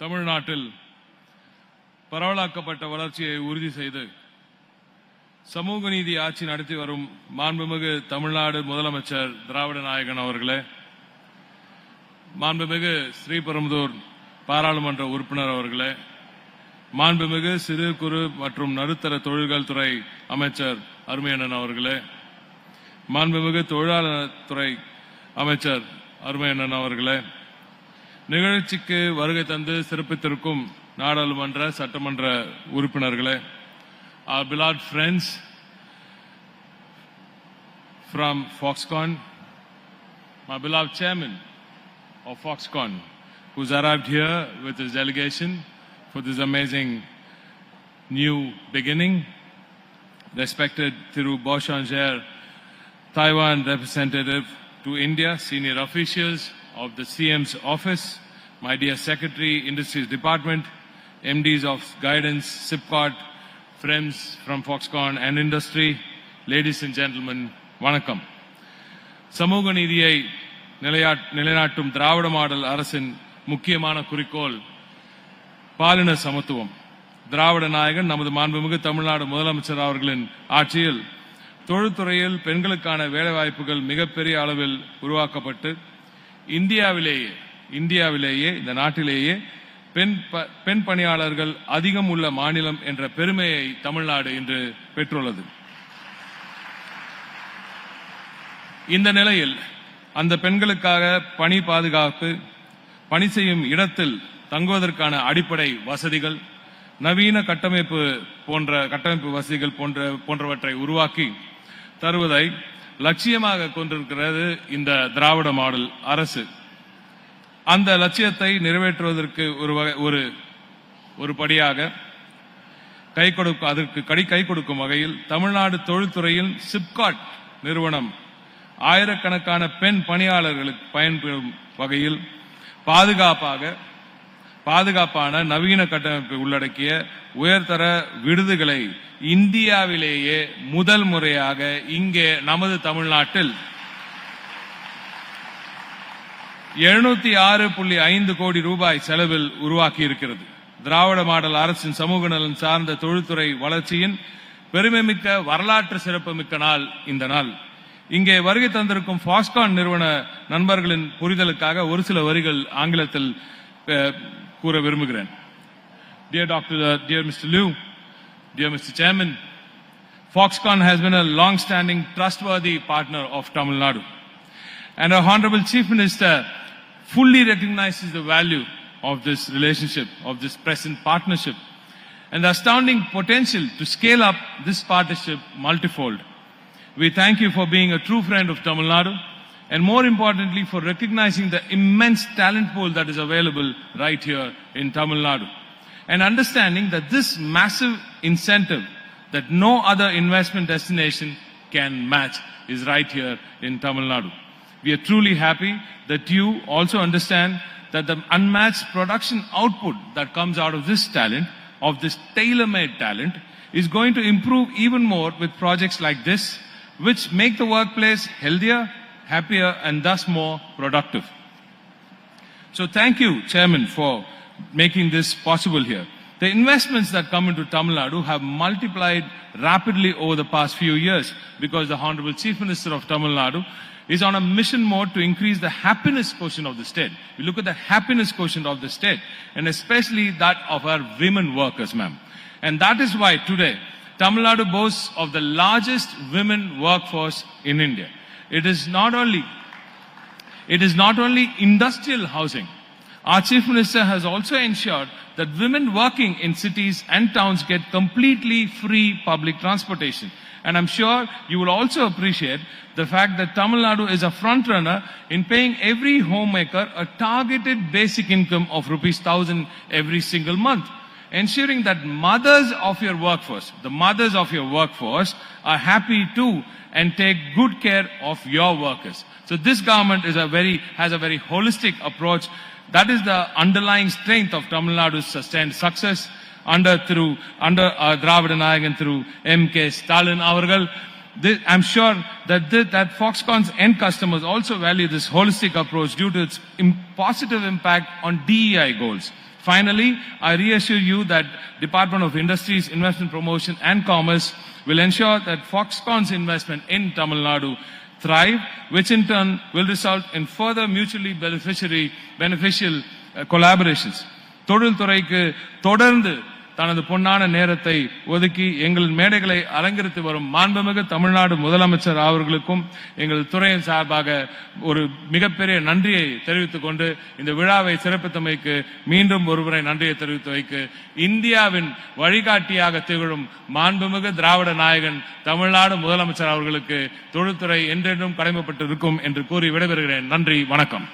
தமிழ்நாட்டில் பரவலாக்கப்பட்ட வளர்ச்சியை உறுதி செய்து சமூக நீதி ஆட்சி நடத்தி வரும் மாண்புமிகு தமிழ்நாடு முதலமைச்சர் திராவிட நாயகன் அவர்களே மாண்புமிகு ஸ்ரீபெரும்புதூர் பாராளுமன்ற உறுப்பினர் அவர்களே மாண்புமிகு சிறு குறு மற்றும் நடுத்தர தொழில்கள் துறை அமைச்சர் அருமையண்ணன் அவர்களே மாண்புமிகு தொழிலாளர் துறை அமைச்சர் அருமையண்ணன் அவர்களே நிகழ்ச்சிக்கு வருகை தந்து சிறப்பித்திருக்கும் நாடாளுமன்ற சட்டமன்ற உறுப்பினர்களே our beloved friends from Foxconn, my beloved chairman of Foxconn, who's arrived here with his delegation for this amazing new beginning, respected Thiru Boshanger, Taiwan representative to India, senior officials of the CM's office, my dear Secretary, Industries Department, MDs of Guidance, SIPCOT, friends from Foxconn and industry, ladies and gentlemen, வணக்கம். சமூக நீதியை நிலைநாட்டும் திராவிட model அரசின் முக்கியமான குறிக்கோள் பாலின சமத்துவம். திராவிட நாயகன் நமது மாண்புமிகு தமிழ்நாடு முதலமைச்சர் அவர்களின் ஆட்சியில் தொழில்துறையில் பெண்களுக்கான வேலைவாய்ப்புகள் மிகப்பெரிய அளவில் உருவாக்கப்பட்டு இந்தியாவிலேயே இந்தியாவிலேயே இந்த நாட்டிலேயே பெண் ப- பெண் பணியாளர்கள் அதிகம் உள்ள மாநிலம் என்ற பெருமையை தமிழ்நாடு இன்று பெற்றுள்ளது. இந்த நிலையில் அந்த பெண்களுக்காக பணி பாதுகாப்பு பணி செய்யும் இடத்தில் தங்குவதற்கான அடிப்படை வசதிகள் நவீன கட்டமைப்பு போன்ற கட்டமைப்பு வசதிகள் போன்ற போன்றவற்றை உருவாக்கி தருவதை லட்சியமாக கொண்டிருக்கிறது இந்த திராவிட மாடல் அரசு. அந்த லட்சியத்தை நிறைவேற்றுவதற்கு ஒரு வகை ஒரு ஒரு படியாக கை கொடுக்க அதற்கு கடி கை கொடுக்கும் வகையில் தமிழ்நாடு தொழில்துறையில் சிப்காட் நிறுவனம் ஆயிரக்கணக்கான பெண் பணியாளர்களுக்கு பயன்பெறும் வகையில் பாதுகாப்பாக பாதுகாப்பான நவீன கட்டமைப்பை உள்ளடக்கிய உயர்தர விருதுகளை இந்தியாவிலேயே முதல் முறையாக இங்கே நமது தமிழ்நாட்டில் எழுநூத்தி ஆறு புள்ளி ஐந்து கோடி ரூபாய் செலவில் உருவாக்கி இருக்கிறது. திராவிட மாடல் அரசின் சமூக நலன் சார்ந்த தொழில்துறை வளர்ச்சியின் பெருமைமிக்க வரலாற்று சிறப்புமிக்க நாள் இந்த நாள். இங்கே வருகை தந்திருக்கும் ஃபாஸ்கான் நிறுவன நண்பர்களின் புரிதலுக்காக ஒரு சில வரிகள் ஆங்கிலத்தில் கூற விரும்புகிறேன் dear doctor dear mister Liu dear mister chairman Foxconn has been a long-standing, trustworthy partner of Tamil Nadu. And our Honorable Chief Minister fully recognizes the value of this relationship, of this present partnership, and the astounding potential to scale up this partnership multifold. We thank you for being a true friend of Tamil Nadu, and more importantly, for recognizing the immense talent pool that is available right here in Tamil Nadu, and understanding that this massive incentive that no other investment destination can match is right here in Tamil Nadu. We are truly happy that you also understand that the unmatched production output that comes out of this talent, of this tailor-made talent, is going to improve even more with projects like this, which make the workplace healthier, happier, and thus more productive. So thank you, Chairman, for making this possible here. The investments that come into Tamil Nadu have multiplied rapidly over the past few years because the Honorable Chief Minister of Tamil Nadu is on a mission mode to increase the happiness quotient of the state. We look at the happiness quotient of the state and especially that of our women workers, ma'am. And that is why today Tamil Nadu boasts of the largest women workforce in India. It is not only it is not only industrial housing. Our Chief Minister has also ensured that women working in cities and towns get completely free public transportation. And I'm sure you will also appreciate the fact that Tamil Nadu is a front runner in paying every homemaker a targeted basic income of rupees 1000 every single month ensuring that mothers of your workforce, the mothers of your workforce are happy too and take good care of your workers. So this government is a very, has a very holistic approach. That is the underlying strength of Tamil Nadu's sustained success under through, under uh, Dravida Nayagan through MK Stalin Avargal. This, I'm sure that that Foxconn's end customers also value this holistic approach due to its im- positive impact on DEI goals. Finally, I reassure you that Department of Industries, Investment Promotion and Commerce will ensure that Foxconn's investment in Tamil Nadu thrive, which in turn will result in further mutually beneficiary, beneficial uh, collaborations. தொழில்துறைக்கு தொடர்ந்து தனது பொன்னான நேரத்தை ஒதுக்கி எங்கள் மேடைகளை அலங்கரித்து வரும் மாண்புமிகு தமிழ்நாடு முதலமைச்சர் அவர்களுக்கும் எங்கள் துறையின் சார்பாக ஒரு மிகப்பெரிய நன்றியை தெரிவித்துக் கொண்டு இந்த விழாவை சிறப்பித்தமைக்கு மீண்டும் ஒருமுறை நன்றியை தெரிவித்து வைக்க இந்தியாவின் வழிகாட்டியாக திகழும் மாண்புமிகு திராவிட நாயகன் தமிழ்நாடு முதலமைச்சர் அவர்களுக்கு தொழில்துறை என்றென்றும் கடமைப்பட்டு இருக்கும் என்று கூறி விடைபெறுகிறேன். நன்றி வணக்கம்.